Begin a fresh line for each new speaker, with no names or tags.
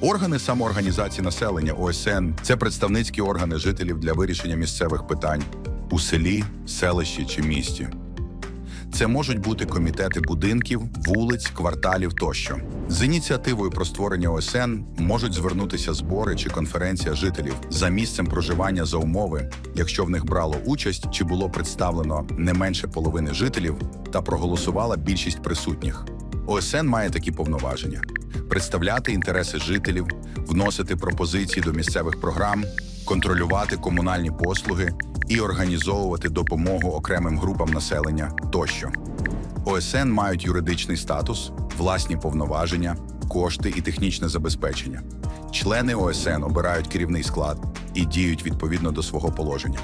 Органи самоорганізації населення ОСН це представницькі органи жителів для вирішення місцевих питань у селі, селищі чи місті. Це можуть бути комітети будинків, вулиць, кварталів тощо. З ініціативою про створення ОСН можуть звернутися збори чи конференція жителів за місцем проживання за умови, якщо в них брало участь чи було представлено не менше половини жителів та проголосувала більшість присутніх. ОСН має такі повноваження: представляти інтереси жителів, вносити пропозиції до місцевих програм, контролювати комунальні послуги і організовувати допомогу окремим групам населення тощо. ОСН мають юридичний статус, власні повноваження, кошти і технічне забезпечення. Члени ОСН обирають керівний склад і діють відповідно до свого положення.